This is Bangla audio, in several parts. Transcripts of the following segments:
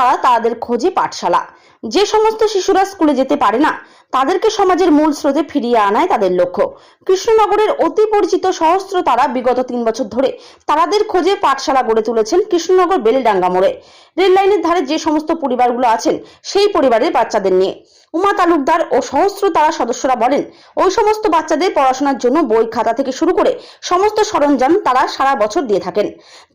তারা তাদের খোঁজে পাঠশালা। যে সমস্ত শিশুরা স্কুলে যেতে পারে না, তাদেরকে সমাজের মূল স্রোতে ফিরিয়ে আনায় তাদের লক্ষ্য। কৃষ্ণনগরের অতি পরিচিত সহস্র তারা বিগত তিন বছর ধরে তারাদের খোঁজে পাঠশালা গড়ে তুলেছেন কৃষ্ণনগর বেলডাঙ্গা মোড়ে। রেল লাইনের ধারে যে সমস্ত পরিবারগুলো আছেন, সেই পরিবারের বাচ্চাদের নিয়ে। উমা তালুকদার ও সহস্র তারা সদস্যরা বলেন, ওই সমস্ত বাচ্চাদের পড়াশোনার জন্য বই খাতা থেকে শুরু করে সমস্ত সরঞ্জাম তারা সারা বছর দিয়ে থাকেন।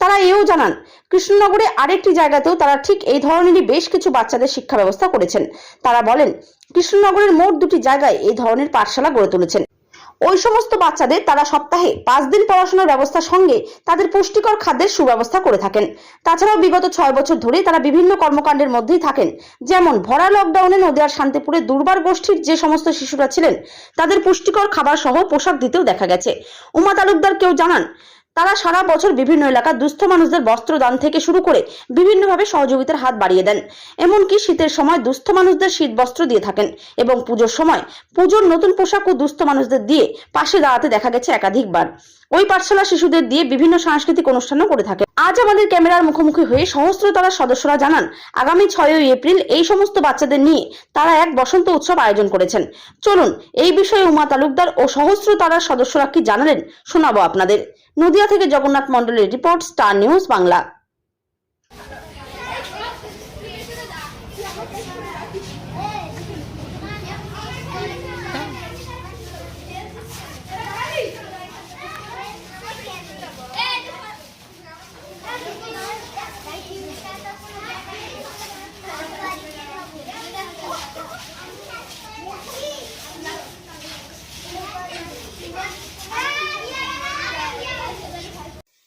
তারা এও জানান, কৃষ্ণনগরে আরেকটি জায়গাতেও তারা ঠিক এই ধরনেরই বেশ কিছু বাচ্চাদের শিক্ষা ব্যবস্থা করেছেন। তারা বলেন, কৃষ্ণনগরের মোট দুটি জায়গায় এই ধরনের পাঠশালা গড়ে তুলেছেন। ওই সমস্ত বাচ্চাদের তারা সপ্তাহে পাঁচ দিন পড়াশোনার ব্যবস্থার সঙ্গে তাদের পুষ্টিকর খাদ্যের সুব্যবস্থা করে থাকেন। তাছাড়াও বিগত ছয় বছর ধরে তারা বিভিন্ন কর্মকাণ্ডের মধ্যেই থাকেন। যেমন ভরা লকডাউনে নদিয়ার শান্তিপুরে দুর্বার গোষ্ঠীর যে সমস্ত শিশুরা ছিলেন, তাদের পুষ্টিকর খাবার সহ পোশাক দিতেও দেখা গেছে। উমা তালুকদার কেউ জানান তারা সারা বছর বিভিন্ন এলাকার দুস্থ মানুষদের বস্ত্র দান থেকে শুরু করে বিভিন্নভাবে সহযোগিতার হাত বাড়িয়ে দেন। এমনকি শীতের সময় দুস্থ মানুষদের শীত বস্ত্র দিয়ে থাকেন এবং পুজোর সময় পুজোর নতুন পোশাক ও দুস্থ মানুষদের দিয়ে পাশে দাঁড়াতে দেখা গেছে একাধিকবার। ওই পাঠশালা শিশুদের দিয়ে বিভিন্ন সাংস্কৃতিক অনুষ্ঠানও করে থাকে আজ আমাদের ক্যামেরার মুখোমুখি হয়ে সহস্র তারা সদস্যরা জানান, আগামী ছয়ই এপ্রিল এই সমস্ত বাচ্চাদের নিয়ে তারা এক বসন্ত উৎসব আয়োজন করেছেন। চলুন, এই বিষয়ে উমা তালুকদার ও সহস্র তারার সদস্যরা কি জানালেন শোনাবো আপনাদের। নদিয়া থেকে জগন্নাথ মন্ডলের রিপোর্ট স্টার নিউজ বাংলা।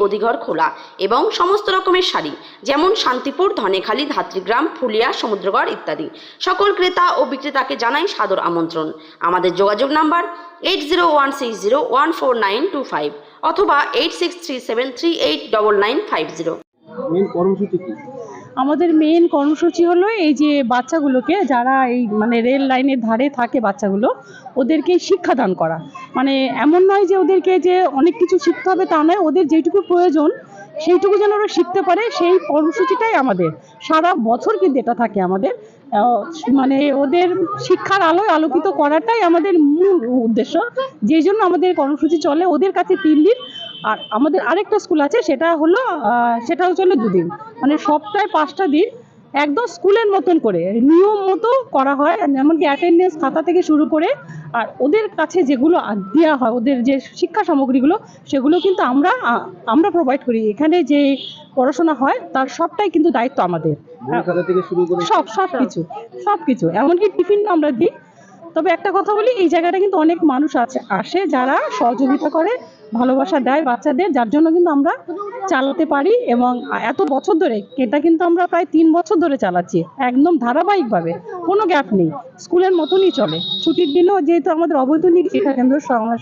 গদিঘর খোলা এবং সমস্ত রকমের শাড়ি, যেমন শান্তিপুর, ধনেখালী, ধাত্রীগ্রাম, ফুলিয়া, সমুদ্রগড় ইত্যাদি। সকল ক্রেতা ও বিক্রেতাকে জানাই সাদর আমন্ত্রণ। আমাদের যোগাযোগ number eight zero one six zero one four nine two five অথবা eight six three seven three eight double nine five zero কর্মসূচি আমাদের মেন কর্মসূচি হলো এই যে বাচ্চাগুলোকে যারা এই মানে রেল লাইনের ধারে থাকে বাচ্চাগুলো, ওদেরকে শিক্ষাদান করা। মানে এমন নয় যে ওদেরকে যে অনেক কিছু শিখতে হবে তা নয়, ওদের যেটুকু প্রয়োজন সেইটুকু যেন ওরা শিখতে পারে, সেই কর্মসূচিটাই আমাদের। সারা বছর কিন্তু এটা থাকে আমাদের। মানে ওদের শিক্ষার আলোয় আলোকিত করাটাই আমাদের মূল উদ্দেশ্য। যেই জন্য আমাদের কর্মসূচি চলে, ওদের কাছে তিন দিন আর আমাদের আরেকটা স্কুল আছে সেটা হলো আহ, সেটাও চলে দুদিন। মানে সপ্তাহে পাঁচটা দিন একদম স্কুলের মতন করে নিয়ম মতো করা হয় এমনকি অ্যাটেন্ডেন্স খাতা থেকে শুরু করে আর ওদের কাছে যেগুলো দেওয়া হয় ওদের যে শিক্ষা সামগ্রীগুলো সেগুলো কিন্তু আমরা আমরা প্রোভাইড করি। এখানে যে পড়াশোনা হয় তার সবটাই কিন্তু দায়িত্ব আমাদের। সব সব। কিছু সব কিছু। এমনকি টিফিন আমরা দিই। তবে একটা কথা বলি এই জায়গাটা কিন্তু অনেক মানুষ আছে আসে যারা সহযোগিতা করে ভালোবাসা দেয় বাচ্চাদের, যার জন্য কিন্তু আমরা চালাতে পারি এবং এত বছর ধরে, এটা কিন্তু আমরা প্রায় তিন বছর ধরে চালাচ্ছি, একদম ধারাবাহিকভাবে, কোনো গ্যাপ নেই, স্কুলের মতনই চলে। ছুটির দিনেও যেহেতু আমাদের অবৈতনিক এটা কেন্দ্র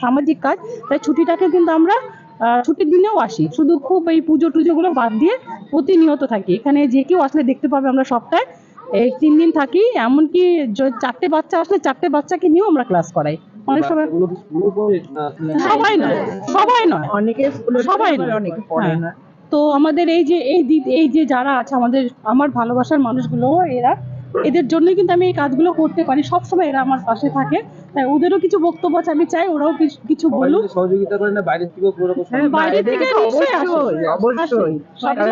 সামাজিক কাজ, তাই ছুটিটাকে কিন্তু আমরা ছুটির দিনেও আসি। শুধু খুব এই পুজো টুজোগুলো বাদ দিয়ে প্রতিনিয়ত থাকি। এখানে যে কেউ আসলে দেখতে পাবে আমরা সপ্তাহে এই তিন দিন থাকি, এমনকি চারটে বাচ্চা আসলে চারটে বাচ্চাকে নিয়েও আমরা ক্লাস করাই। অনেক সময় না সবাই নয় সবাই নয়। অনেকে সবাই পড়ে, নয়। অনেকে পড়ে হ্যাঁ। না তো আমাদের এই যে এই এই যে যারা আছে আমাদের আমার ভালোবাসার মানুষগুলো এরা এদের জন্যই কিন্তু আমি এই কাজগুলো করতে পারি। সবসময় এরা আমার পাশে থাকে। তাই ওদেরও কিছু বক্তব্য আছে আমি চাই ওরাও কিছু- বলুক। সহযোগিতা করে না বাইরে থেকেও রকম হ্যাঁ, বাইরে থেকে। অবশ্যই অবশ্যই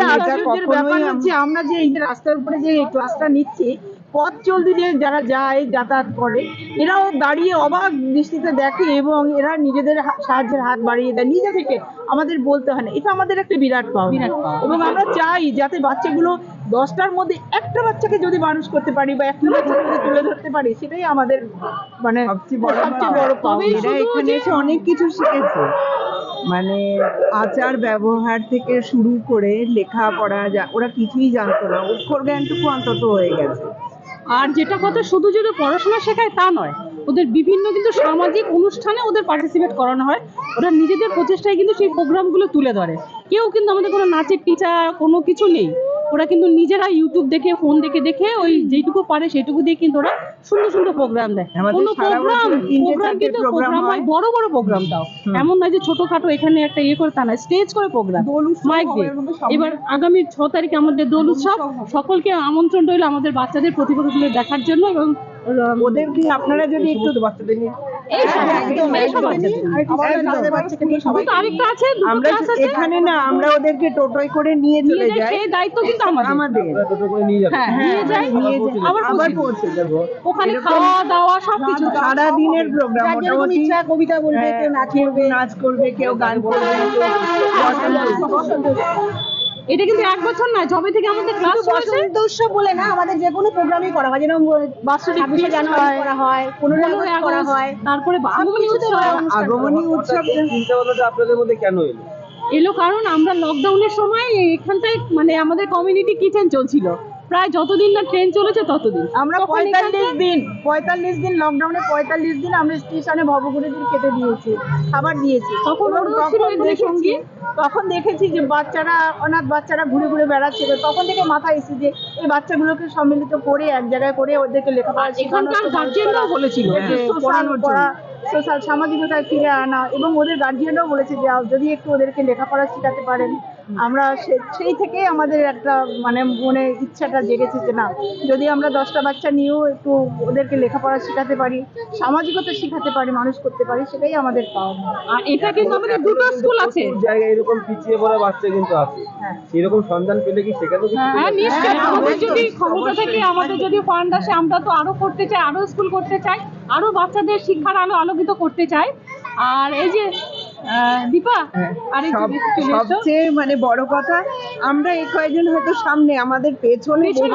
আশ্চর্যের ব্যাপার হচ্ছে আমরা যে এই যে রাস্তার উপরে যে ক্লাসটা নিচ্ছি পথ চলতি যে যারা যায় যাতায়াত করে এরাও দাঁড়িয়ে অবাক দৃষ্টিতে দেখে এবং এরা নিজেদের সাহায্যের হাত বাড়িয়ে দেয়। নিজে থেকে আমাদের বলতে হয় না। এটা আমাদের একটা বিরাট পাওয়া। বিরাট এবং আমরা চাই যাতে বাচ্চাগুলো দশটার মধ্যে একটা বাচ্চাকে যদি মানুষ করতে পারি বা একটা বাচ্চাকে যদি তুলে ধরতে পারি সেটাই আমাদের মানে সবচেয়ে বড় পাওয়া। এখানে এসে অনেক কিছু শিখেছে। মানে আচার ব্যবহার থেকে শুরু করে লেখাপড়া যা ওরা কিছুই জানতো না। অক্ষর জ্ঞানটুকু অন্তত হয়ে গেছে। আর যেটা কথা শুধু যদি পড়াশোনা শেখায় তা নয়, ওদের বিভিন্ন কিন্তু সামাজিক অনুষ্ঠানে ওদের পার্টিসিপেট করানো হয়। ওরা নিজেদের প্রচেষ্টায় কিন্তু সেই প্রোগ্রামগুলো তুলে ধরে। কেউ কিন্তু আমাদের কোনো নাচের টিচার কোনো কিছু নেই। ওরা কিন্তু নিজেরা ইউটিউব দেখে ফোন দেখে দেখে ওই যেটুকু পারে সেটুকু দিয়ে কিন্তু ওরা সুন্দর সুন্দর প্রোগ্রাম দেয়। কোনো প্রোগ্রাম প্রোগ্রাম কিন্তু প্রোগ্রাম হয় হয়। বড় বড় প্রোগ্রাম দাও। এমন নয় যে ছোটখাটো এখানে একটা ইয়ে করে তা না স্টেজ করে প্রোগ্রাম মাইক দিয়ে। এবার আগামী ছ তারিখে আমাদের দোল উৎসব সকলকে আমন্ত্রণ রইল আমাদের বাচ্চাদের প্রতিভাগুলো দেখার জন্য এবং ওদেরকে আপনারা যদি একটু বাচ্চাদের নিয়ে আমরা এখানে না আমরা ওদেরকে টোটোয় করে নিয়ে নিয়ে চলে যাই দায়িত্ব কিন্তু আমাদের হ্যাঁ। আবার পৌঁছে। ওখানে খাওয়া দাওয়া সবকিছু সারা দিনের প্রোগ্রাম মোটামুটি কবিতা বলবে হ্যাঁ, কেউ নাচ কেউ নাচ করবে কেউ গান করবে এটা কিন্তু এক বছর নয় জবে থেকে আমাদের ক্লাস চলেছে। উৎসব বলে না আমাদের যে কোনো প্রোগ্রামই করা হয় যেরকম বাৎসরিক ছাব্বিশে জানুয়ারি করা হয় পনেরোই পনেরোই আগস্ট করা হয়। তারপরে আগমনী উৎসব। আগমনী উৎসব চিন্তা ভাবনাটা আপনাদের মধ্যে কেন এলো? এলো কারণ আমরা লকডাউনের সময় এখানটায় মানে আমাদের কমিউনিটি কিচেন চলছিল। প্রায় যতদিন না ট্রেন চলেছে ততদিন। আমরা পঁয়তাল্লিশ দিন পঁয়তাল্লিশ দিন লকডাউনে পঁয়তাল্লিশ দিন আমরা স্টেশনে ভবঘুরেদের খেতে দিয়েছি খাবার দিয়েছি। তখন সঙ্গী। তখন দেখেছি যে বাচ্চারা অনাথ বাচ্চারা ঘুরে ঘুরে বেড়াচ্ছিল তখন থেকে মাথায় এসে যে এই বাচ্চাগুলোকে সম্মিলিত করে এক জায়গায় করে ওদেরকে লেখাপড়া এখানকার গার্জিয়ানরাও বলেছিল যে সোশ্যাল সামাজিকতায় ফিরে আনা এবং ওদের গার্জিয়ানরাও বলেছে যে যদি একটু ওদেরকে লেখাপড়া শেখাতে পারেন। আমরা সেই থেকেই আমাদের একটা মানে মনে ইচ্ছাটা জেগেছে যে না যদি আমরা দশটা বাচ্চা নিয়েও একটু ওদেরকে লেখাপড়া শেখাতে পারি সামাজিকতা শেখাতে পারি মানুষ করতে পারি সেটাই আমাদের আর এটা কিন্তু আমাদের দুটো স্কুল আছে। জায়গায় এরকম পিছিয়ে পড়া বাচ্চা কিন্তু আছে। হ্যাঁ। সেরকম সন্ধান পেলে কি সেখানেও কিছু? হ্যাঁ নিশ্চয়ই। হ্যাঁ, আমাদের যদি ক্ষমতা থেকে আমাদের যদি ফান্ড আসে আমরা তো আরও করতে চাই আরও স্কুল করতে চাই। আরও বাচ্চাদের শিক্ষার আলো আলোকিত করতে চাই। আর এই যে দীপা আর এই যে সব- চলে এসো। সবচেয়ে মানে বড় কথা আমরা এই কয়েকজন হয়তো সামনে আমাদের পেছনে পেছনে,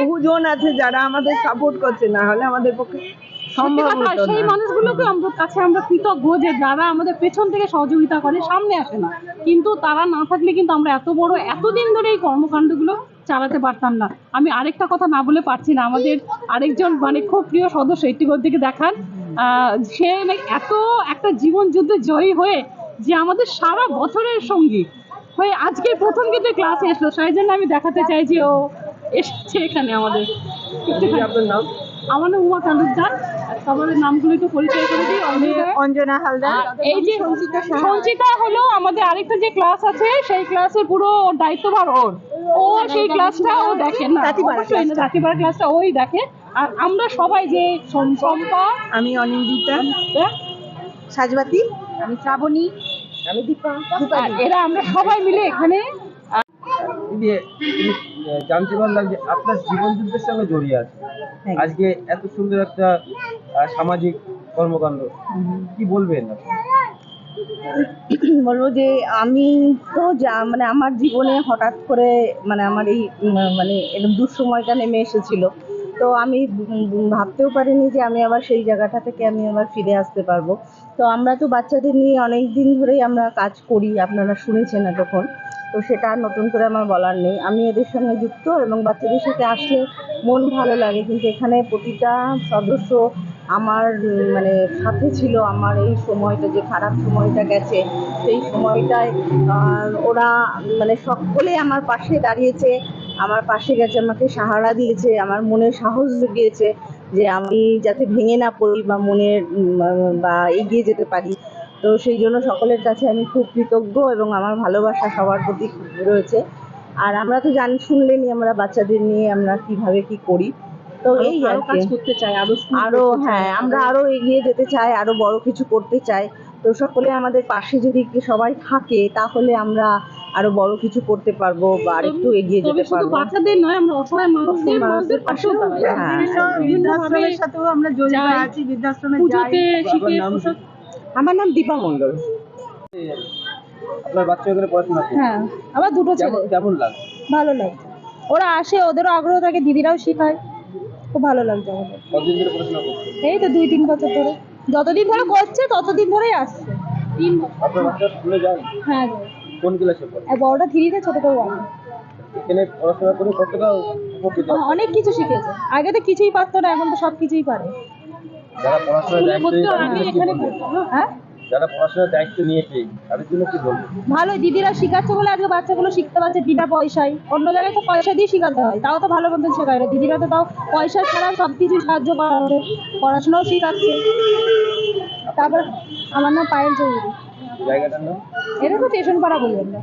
বহুজন হ্যাঁ, আছে যারা আমাদের সাপোর্ট করছে না হলে আমাদের পক্ষে সেই মানুষগুলোকে কাছে আমরা কৃতজ্ঞ যে যারা আমাদের পেছন থেকে সহযোগিতা করে সামনে আসে না। কিন্তু তারা না থাকলে কিন্তু আমরা এত বড় এতদিন ধরে এই কর্মকাণ্ডগুলো চালাতে পারতাম না। আমি আরেকটা কথা না বলে পারছি না। আমাদের আরেকজন মানে খুব প্রিয় সদস্য একটি দিকে দেখান। সে like এত একটা জীবন যুদ্ধে জয়ী হয়ে যে আমাদের সারা বছরের সঙ্গী হয়ে আজকে প্রথম কিন্তু ক্লাসে এসলো সেই জন্য আমি দেখাতে চাই যে ও এসেছে এখানে আমাদের। আমার নাম উমা তালুকদার নামগুলো একটু পরিচয় করে দিই অঞ্জনা। অঞ্জনা হালদার। এই যে সঞ্চিতা হলো আমাদের আরেকটা যে ক্লাস আছে সেই ক্লাসের পুরো দায়িত্বভার ওর। ও সেই ক্লাসটা ও দেখে না। রাতিবার ক্লাসটা। ওই দেখে। আর আমরা সবাই যে সম- শম্পা আমি অনিন্দিতা। সাজবাতি। আমি শ্রাবণী। আমি দীপা। এরা আমরা সবাই মিলে এখানে জানতে পারলাম যে আপনার জীবন যুদ্ধের সঙ্গে জড়িয়ে আছে। হ্যাঁ। আজকে এত সুন্দর একটা সামাজিক কর্মকাণ্ড। কি বলবেন? বলব যে আমি তো যা মানে আমার জীবনে হঠাৎ করে মানে আমার এই মানে এরকম দুঃসময়টা নেমে এসেছিল। তো আমি ভাবতেও পারিনি যে আমি আবার সেই জায়গাটা থেকে আমি আবার ফিরে আসতে পারব। তো আমরা তো বাচ্চাদের নিয়ে অনেক দিন ধরেই আমরা কাজ করি, আপনারা শুনেছেন এতক্ষণ। তো সেটা আর নতুন করে আমার বলার নেই। আমি এদের সঙ্গে যুক্ত এবং বাচ্চাদের সাথে আসলে মন ভালো লাগে। কিন্তু এখানে প্রতিটা সদস্য আমার মানে সাথে ছিল আমার এই সময়টা, যে খারাপ সময়টা গেছে, সেই সময়টায় ওরা মানে সকলে আমার পাশে দাঁড়িয়েছে, আমার পাশে গেছে, আমাকে সাহারা দিয়েছে, আমার মনে সাহস জুগিয়েছে যে আমি যাতে ভেঙে না পড়ি বা মনের বা এগিয়ে যেতে পারি। তো সেই জন্য সকলের কাছে আমি খুব কৃতজ্ঞ এবং আমার ভালোবাসা সবার প্রতি রয়েছে। আর আমরা তো জানি, শুনলেনই আমরা বাচ্চাদের নিয়ে আমরা কীভাবে কি করি। তো এই আর কাজ কি। করতে চাই আরও আরও হ্যাঁ আমরা আরও এগিয়ে যেতে চাই আরও বড় কিছু করতে চাই। তো সকলে আমাদের পাশে যদি একটু সবাই থাকে তাহলে আমরা আরও বড় কিছু করতে পারব বা আরেকটু এগিয়ে যেতে পারব। বাচ্চাদের নয় আমরা অসহায় মানুষদের মানুষদের দাঁড়াই হ্যাঁ, বিভিন্নভাবে বৃদ্ধাশ্রমের সাথেও আমরা জড়িত আছি বৃদ্ধাশ্রমে যাই। আমার নাম দীপা মণ্ডল। আপনার বাচ্চা এখানে পড়াশোনা করছে? হ্যাঁ আমার দুটো ছেলে। কেমন লাগে? ভালো লাগছে ওরা আসে ওদেরও আগ্রহ থাকে দিদিরাও শেখায়। খুব ভালো লাগছে আমাদের। পড়াশোনা এই তো দুই তিন বছর ধরে। যতদিন ধরে করছে ততদিন ধরেই আসছে। তিন হ্যাঁ কোন ক্লাসে পড়ে? বড়টা থ্রিতে ছোটটা ওয়ান এখানে পড়াশোনা করে কতটা উপকৃত? অনেক কিছু শিখেছে। আগে তো কিছুই পারতো না এখন তো সব কিছুই পারে। যারা পড়াশোনার আমি এখানে হ্যাঁ? যারা পড়াশোনার দায়িত্ব নিয়েছে তাদের জন্য কি বলব? ভালো দিদিরা শিখাচ্ছে বলে আজকে বাচ্চাগুলো শিখতে পারছে বিনা পয়সায়। অন্য জায়গায় তো পয়সা দিয়ে শেখাতে হয় তাও তো ভালো মতন শেখায় না। দিদিরা তো তাও পয়সা ছাড়া সব কিছু সাহায্য করা পড়াশোনাও শেখাচ্ছে। তারপর আমার নাম পায়েল চৌধুরী। জায়গাটার নাম? এটা তো স্টেশন পাড়া বলি আমরা।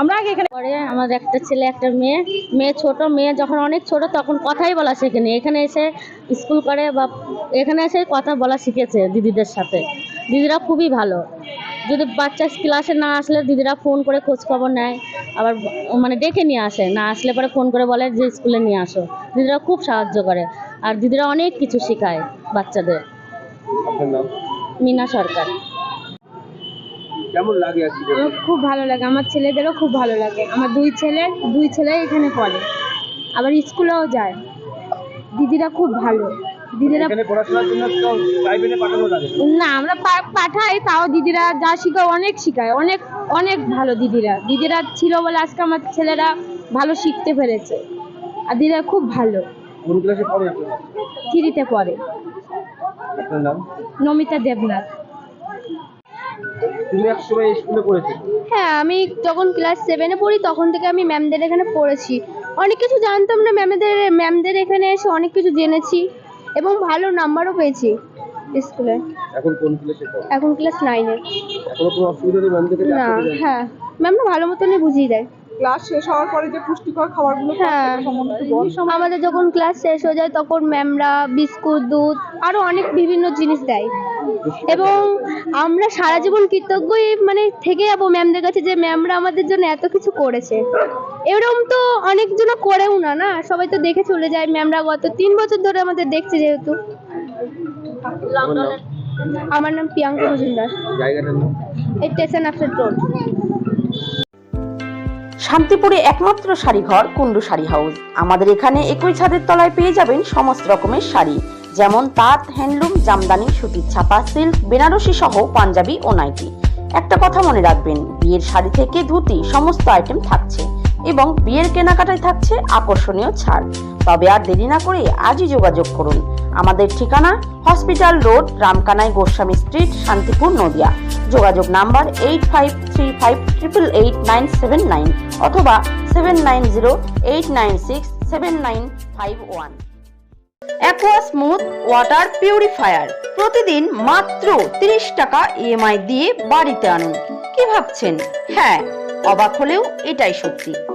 আমরা আগে এখানে পরে আমার একটা ছেলে একটা মেয়ে মেয়ে ছোট মেয়ে যখন অনেক ছোট তখন কথাই বলা শেখেনি। এখানে এসে স্কুল করে বা এখানে এসে কথা বলা শিখেছে দিদিদের সাথে। দিদিরা খুবই ভালো। যদি বাচ্চা ক্লাসে না আসলে দিদিরা ফোন করে খোঁজ খবর নেয় আবার মানে ডেকে নিয়ে আসে না আসলে পরে ফোন করে বলে যে স্কুলে নিয়ে আসো। দিদিরা খুব সাহায্য করে আর দিদিরা অনেক কিছু শেখায় বাচ্চাদের। মিনা সরকার। কেমন লাগে আজকে? খুব ভালো লাগে আমার ছেলেদেরও খুব ভালো লাগে। আমার দুই ছেলে দুই ছেলে এখানে পড়ে। আবার স্কুলেও যায়। দিদিরা খুব ভালো। দিদিরা না আমরা পাঠাই তাও দিদিরা যা শিখায় অনেক শিখায়। অনেক অনেক ভালো দিদিরা। দিদিরা ছিল বলে আজকে আমার ছেলেরা ভালো শিখতে পেরেছে। আর দিদিরা খুব ভালো। থ্রিতে পড়ে। নমিতা দেবনাথ। হ্যাঁ আমি যখন ক্লাস সেভেনে পড়ি তখন থেকে আমি ম্যামদের এখানে পড়েছি। অনেক কিছু জানতাম না ম্যামদের ম্যামদের এখানে এসে অনেক কিছু জেনেছি। এবং ভালো নাম্বারও পেয়েছি স্কুলে। এখন কোন ক্লাসে পড়ো? এখন ক্লাস নাইনে এখনও কোনো অসুবিধা নেই ম্যাম থেকে না হ্যাঁ। ম্যামরা ভালো মতনই বুঝিয়ে দেয়। ক্লাস শেষ হওয়ার পরে যে পুষ্টিকর খাবারগুলো হ্যাঁ। আমাদের যখন ক্লাস শেষ হয়ে যায় তখন ম্যামরা বিস্কুট দুধ আরও অনেক বিভিন্ন জিনিস দেয়। এবং আমরা সারা জীবন কৃতজ্ঞই মানে থেকে যাব ম্যামদের কাছে যে ম্যামরা আমাদের জন্য এত কিছু করেছে। এরকম তো অনেকজন করেও না না? সবাই তো দেখে চলে যায়। ম্যামরা গত তিন বছর ধরে আমাদের দেখছে যেহেতু। আমার নাম প্রিয়াঙ্কা মজুমদার। এই স্টেশন আফটার রোড। শান্তিপুরে একমাত্র শাড়িঘর কুন্ডু শাড়ি হাউস। আমাদের এখানে একই ছাদের তলায় পেয়ে যাবেন সমস্ত রকমের শাড়ি যেমন তাঁত হ্যান্ডলুম জামদানি সুতির ছাপা সিল্ক বেনারসি সহ পাঞ্জাবি ও নাইটি। একটা কথা মনে রাখবেন বিয়ের শাড়ি থেকে ধুতি সমস্ত আইটেম থাকছে। এবং বিয়ের কেনাকাটায় থাকছে আকর্ষণীয় ছাড়। তবে আর দেরি না করে আজই যোগাযোগ করুন। আমাদের ঠিকানা hospital road, Ramkanai, Goswami street, Shantipur, Nadia. যোগাযোগ number eight five three five triple eight nine seven nine অথবা seven nine zero eight nine six seven nine five one. Aqua smooth water purifier. প্রতিদিন মাত্র তিরিশ টাকা ইএমআই দিয়ে বাড়িতে আনুন। কি ভাবছেন? হ্যাঁ অবাক হলেও এটাই সত্যি।